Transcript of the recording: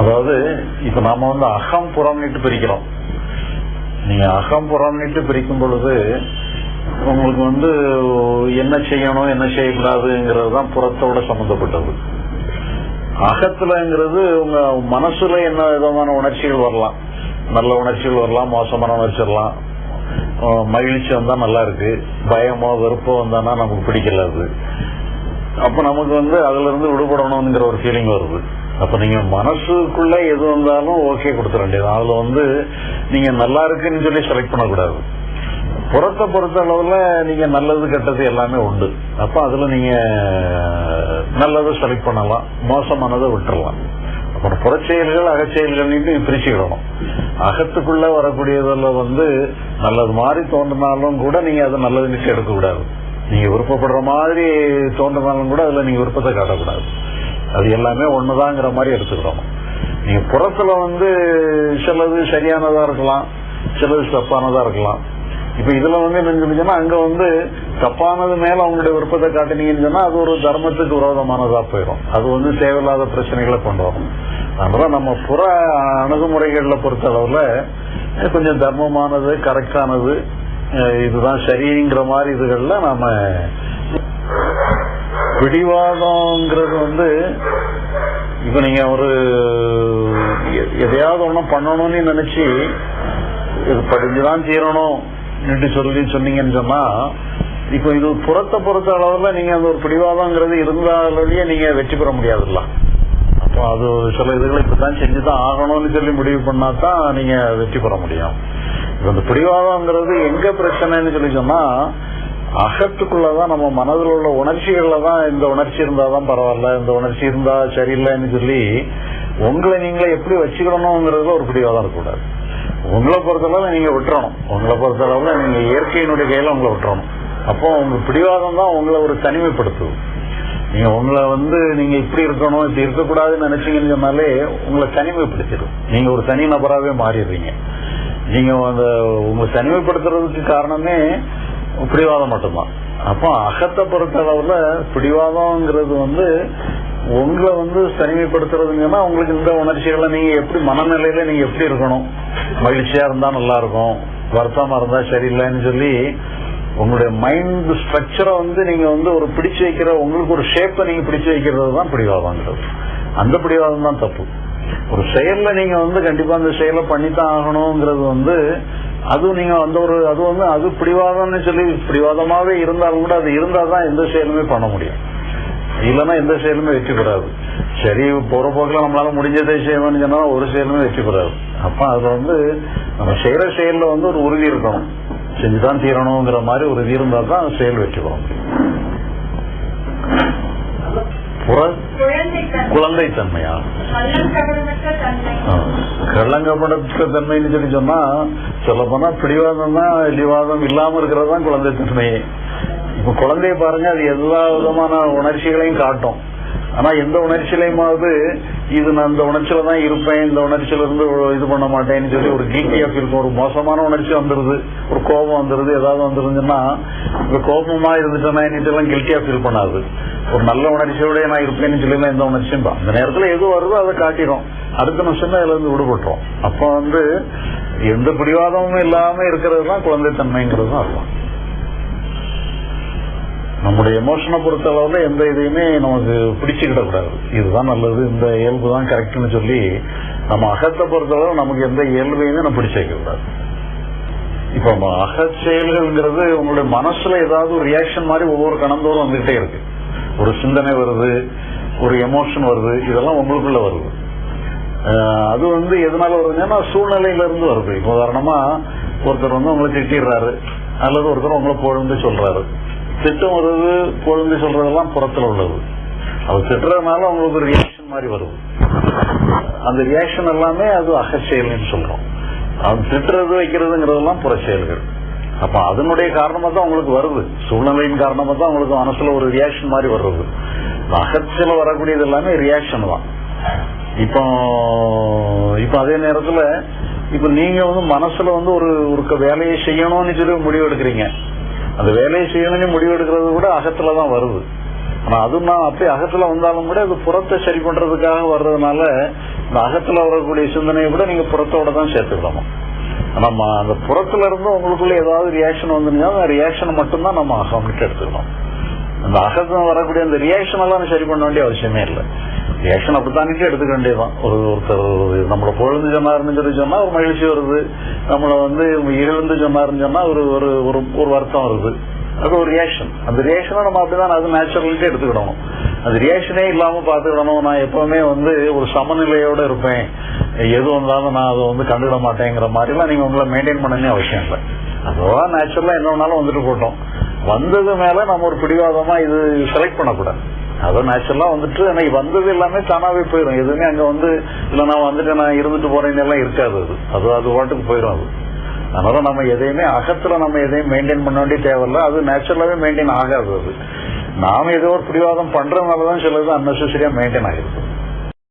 அதாவது இப்ப நாம வந்து அகம் புறம்னுட்டு பிரிக்கிறோம். நீங்க அகம் புறம்னுட்டு பிரிக்கும் பொழுது உங்களுக்கு வந்து என்ன செய்யணும் என்ன செய்யக்கூடாதுங்கிறது தான் புறத்தோட சம்பந்தப்பட்டது. அகத்துலங்கிறது உங்க மனசுல என்ன விதமான உணர்ச்சிகள் வரலாம். நல்ல உணர்ச்சிகள் வரலாம் மோசமான உணர்ச்சிடலாம் மகிழ்ச்சி வந்தா நல்லா இருக்கு. பயமோ வெறுப்போ வந்தானா நமக்கு பிடிக்கல அது. அப்ப நமக்கு வந்து அதுல இருந்து விடுபடணுங்கிற ஒரு ஃபீலிங் வருது. அப்ப நீங்க மனசுக்குள்ள எது வந்தாலும் ஓகே கொடுத்துட வேண்டியது. அதுல வந்து நீங்க நல்லா இருக்குன்னு சொல்லி செலக்ட் பண்ணக்கூடாது. புறத்தை பொறுத்த அளவுல நீங்க நல்லது கெட்டது எல்லாமே உண்டு. அப்ப அதுல நீங்க நல்லதை செலக்ட் பண்ணலாம். மோசமானதை விட்டுறலாம். அப்புறம் புறச்செயல்கள் அகச்செயல்கள் பிரிச்சுக்கிடணும். அகத்துக்குள்ள வரக்கூடியதுல வந்து நல்லது மாதிரி தோன்றினாலும் கூட நீங்க அதை நல்லதுன்னு நிச்சயம் எடுக்கக்கூடாது. நீங்க விருப்பப்படுற மாதிரி தோன்றினாலும் கூட அதுல நீங்க விருப்பத்தை காட்டக்கூடாது. அது எல்லாமே ஒண்ணுதாங்கிற மாதிரி எடுத்துக்கிறோம். நீங்க புறத்துல வந்து சிலது சரியானதா இருக்கலாம் சிலது தப்பானதா இருக்கலாம். இப்ப இதுல வந்து என்ன சொல்லிச்சுன்னா அங்க வந்து தப்பானது மேல அவங்களுடைய விருப்பத்தை காட்டினீங்கன்னு சொன்னா அது ஒரு தர்மத்துக்கு விரோதமானதா போயிடும். அது வந்து தேவையில்லாத பிரச்சனைகளை கொண்டு வரும். அதனால நம்ம புற அணுகுமுறைகள்ல பொறுத்த அளவுல கொஞ்சம் தர்மமானது கரெக்டானது இதுதான் சரிங்கிற மாதிரி இதுகள்ல நாம பிடிவாதம்ங்கிறது வந்து இப்ப நீங்க ஒரு எ- எதையாவது ஒண்ணும் பண்ணணும்னு நினைச்சு இது படிஞ்சுதான் தீரணும் சொல்லி சொன்னீங்கன்னு சொன்னா இப்போ இது புறத்த பொறுத்த அளவுல நீங்க அந்த ஒரு பிடிவாதங்கிறது இருந்தாலேயே நீங்க வெற்றி பெற முடியாதுல்ல. அப்போ அது சில இதுகளை இப்பதான் செஞ்சுதான் ஆகணும்னு சொல்லி முடிவு பண்ணா தான் நீங்க வெற்றி பெற முடியும். இப்ப இந்த பிடிவாதம்ங்கிறது எங்க பிரச்சனைன்னு சொல்லி சொன்னா அகத்துக்குள்ளதான் நம்ம மனதில் உள்ள உணர்ச்சிகள்ல தான் இந்த உணர்ச்சி இருந்தாதான் பரவாயில்ல இந்த உணர்ச்சி இருந்தா சரியில்லைன்னு சொல்லி உங்களை நீங்களே எப்படி வச்சுக்கணுங்கிறதுல ஒரு பிடிவாதம் இருக்கக்கூடாது. உங்களை பொறுத்தளவு நீங்க விட்டுறணும். உங்களை பொறுத்தளவுல நீங்க இயற்கையினுடைய கையில உங்களை விட்டுறணும். அப்போ உங்க பிடிவாதம் தான் உங்களை ஒரு தனிமைப்படுத்துது நீங்க உங்களை வந்து நீங்க இப்படி இருக்கணும் இப்படி இருக்கக்கூடாதுன்னு நினைச்சீங்கன்னு சொன்னாலே உங்களை தனிமைப்படுத்திடும். நீங்க ஒரு தனி நபராகவே மாறிடுறீங்க. நீங்க அந்த உங்களை தனிமைப்படுத்துறதுக்கு காரணமே பிடிவாதம் மட்டும்தான். அப்போ அகத்தை பொறுத்த அளவுல பிடிவாதம்ங்கிறது வந்து உங்களை வந்து தனிமைப்படுத்துறதுங்கன்னா உங்களுக்கு இந்த உணர்ச்சிகளை நீங்க எப்படி மனநிலையில நீங்க எப்படி இருக்கணும்? மகிழ்ச்சியா இருந்தா நல்லா இருக்கும் வருத்தமா இருந்தா சரியில்லைன்னு சொல்லி உங்களுடைய மைண்ட் ஸ்ட்ரக்சரை வந்து நீங்க வந்து ஒரு பிடிச்சு வைக்கிற உங்களுக்கு ஒரு ஷேப்பை நீங்க பிடிச்சு வைக்கிறது தான் பிடிவாதம்ங்கிறது. அந்த பிடிவாதம் தான் தப்பு. ஒரு செயல்ல நீங்க வந்து கண்டிப்பா அந்த செயலை பண்ணித்தான் ஆகணுங்கிறது வந்து அது நீங்க அந்த ஒரு அது வந்து அது பிடிவாதம்னு சொல்லி பிடிவாதமாவே இருந்தாலும் கூட அது இருந்தா தான் எந்த செயலுமே பண்ண முடியும். இல்லைன்னா எந்த செயலுமே வெற்றி பெறாது. சரி போற போக்கில் நம்மளால முடிஞ்சதை செய்வோம்னு சொன்னா ஒரு செயலுமே வெற்றி பெறாது. அப்ப அது வந்து நம்ம செய்யற செயல்ல வந்து ஒரு உறுதி இருக்கணும். செஞ்சுதான் தீரணுங்கிற மாதிரி உறுதி இருந்தால் தான் செயல் வெற்றி பெற முடியும் புற குழந்தைத்தன்மை குழந்தைத்தன்மையா கள்ளங்கபடமற்ற தன்மை ஆ. கள்ளங்கப்படத்த தன்மைன்னு சொல்லி சொன்னா சொல்ல போனா பிடிவாதம் தான் இழிவாதம் இல்லாம இருக்கிறது தான் குழந்தைத்தன்மையே இப்ப குழந்தைய பாருங்க அது எல்லா விதமான உணர்ச்சிகளையும் காட்டும் ஆனா எந்த உணர்ச்சியிலையுமாவது இது நான் இந்த உணர்ச்சியில தான் இருப்பேன் இந்த உணர்ச்சியில இருந்து இது பண்ண மாட்டேன்னு சொல்லி ஒரு கீட்டியா இருக்கும் ஒரு மோசமான உணர்ச்சி வந்துருது. ஒரு கோபம் வந்துருது. ஏதாவது வந்துருந்துன்னா இந்த கோபமா இருந்துட்டேன்னா எல்லாம் கில்ட்டியா ஃபீல் பண்ணாது. ஒரு நல்ல உணர்ச்சியோட நான் இருப்பேன்னு சொல்லி எந்த உணர்ச்சியும் தான் அந்த நேரத்துல எது வருதோ அதை காட்டிடும் அடுத்த நிமிஷம் அதுல இருந்து விடுபட்டுரும். அப்ப வந்து எந்த பிடிவாதமும் இல்லாம இருக்கிறது தான் குழந்தைத்தன்மைங்கிறது தான் அர்த்தம். நம்முடைய எமோஷனை பொறுத்த அளவில் எந்த இதையுமே நமக்கு பிடிச்சுக்கிட கூடாது. இதுதான் நல்லது இந்த இயல்பு தான் கரெக்ட்னு சொல்லி நம்ம அகத்தை பொறுத்தளவு நமக்கு எந்த இயல்பையுமே நம்ம பிடிச்சு வைக்கக்கூடாது இப்போ நம்ம அகச் செயல்கள்ங்கிறது உங்களுடைய மனசுல ஏதாவது ஒரு ரியாக்ஷன் மாதிரி ஒவ்வொரு கணந்தோறும் வந்துகிட்டே இருக்கு. ஒரு சிந்தனை வருது ஒரு எமோஷன் வருது இதெல்லாம் உங்களுக்குள்ள வருது. அது வந்து எதனால வருதுன்னா சூழ்நிலையில இருந்து வருது. இப்போ உதாரணமா ஒருத்தர் வந்து உங்களை திட்டிடுறாரு அல்லது ஒருத்தர் உங்களை பொழுந்து சொல்றாரு. திட்டம் வருது குழந்தை சொல்றதெல்லாம் புறத்துல உள்ளது. அது திட்டுறதுனால அவங்களுக்கு ஒரு ரியாக்ஷன் மாதிரி வருது. அந்த ரியாக்ஷன் எல்லாமே அது அகச்செயல்னு சொல்றோம். அது திட்டுறது வைக்கிறதுங்கிறதெல்லாம் புற செயல்கள். அப்ப அதனுடைய காரணமா தான் உங்களுக்கு வருது. சூழ்நிலையின் காரணமா தான் உங்களுக்கு மனசுல ஒரு ரியாக்ஷன் மாதிரி வர்றது. அகச்சல வரக்கூடியது எல்லாமே ரியாக்ஷன் தான். இப்போ இப்ப அதே நேரத்துல இப்ப நீங்க வந்து மனசுல வந்து ஒரு ஒரு வேலையை செய்யணும்னு சொல்லி முடிவு எடுக்கிறீங்க. அந்த வேலையை செய்யணும்னு முடிவு எடுக்கிறது கூட அகத்துல தான் வருது. ஆனா அதுவும் நான் அப்படியே அகத்துல வந்தாலும் கூட அது புறத்தை சரி பண்றதுக்காக வர்றதுனால இந்த அகத்துல வரக்கூடிய சிந்தனையை கூட நீங்க புறத்தோட தான் சேர்த்துக்கணும் நம்ம அந்த புறத்துல இருந்து உங்களுக்குள்ள ஏதாவது ரியாக்ஷன் வந்துருந்தா அந்த ரியாக்ஷன் மட்டும்தான் நம்ம அகம்ட்டு எடுத்துக்கணும் அந்த அகத்துல வரக்கூடிய அந்த ரியாக்ஷன் எல்லாம் சரி பண்ண வேண்டிய அவசியமே இல்லை. ரியாக்ஷன் அப்படித்தானே எடுத்துக்க வேண்டியதுதான். ஒரு ஒருத்தர் ஒரு நம்மளை பொழுது சொன்னாருன்னு சொல்லி சொன்னா ஒரு மகிழ்ச்சி வருது. நம்மளை வந்து இருந்து சொன்னாருன்னு சொன்னா ஒரு ஒரு ஒரு- ஒரு வருத்தம் வருது. அது ஒரு ரியாக்ஷன் அந்த ரியாக்ஷனை நம்ம அப்படிதான் அது நேச்சுரல்ட்டே எடுத்துக்கிடணும். அது ரியாக்ஷனே இல்லாம பாத்துக்கிடணும் நான் எப்பவுமே வந்து ஒரு சமநிலையோட இருப்பேன். எது வந்தாலும் நான் அதை வந்து கண்டுவிட மாட்டேங்கிற மாதிரிலாம் நீங்க உங்களை மெயின்டைன் பண்ணனே அவசியம் இல்லை. அதுவா நேச்சுரலா என்ன வேணாலும் வந்துட்டு போட்டோம். வந்தது மேல நம்ம ஒரு பிடிவாதமா இது செலக்ட் பண்ணக்கூடாது. அதான் நேச்சுரலா வந்துட்டு அன்னைக்கு வந்தது எல்லாமே தானாவே போயிடும் எதுவுமே அங்க வந்து இல்ல நான் வந்துட்டு நான் இருந்துட்டு போறேன்னு எல்லாம் இருக்காது அது. அது அது பாட்டுக்கு போயிடும் அது. அதனால நம்ம எதையுமே அகத்துல நம்ம எதையும் மெயின்டைன் பண்ண வேண்டிய தேவையில்ல. அது நேச்சுரலாவே மெயின்டைன் ஆகாது அது. நாம ஏதோ ஒரு பிடிவாதம் பண்றதுனாலதான் சிலது அன்னெசரியா மெயின்டைன் ஆகிருக்கு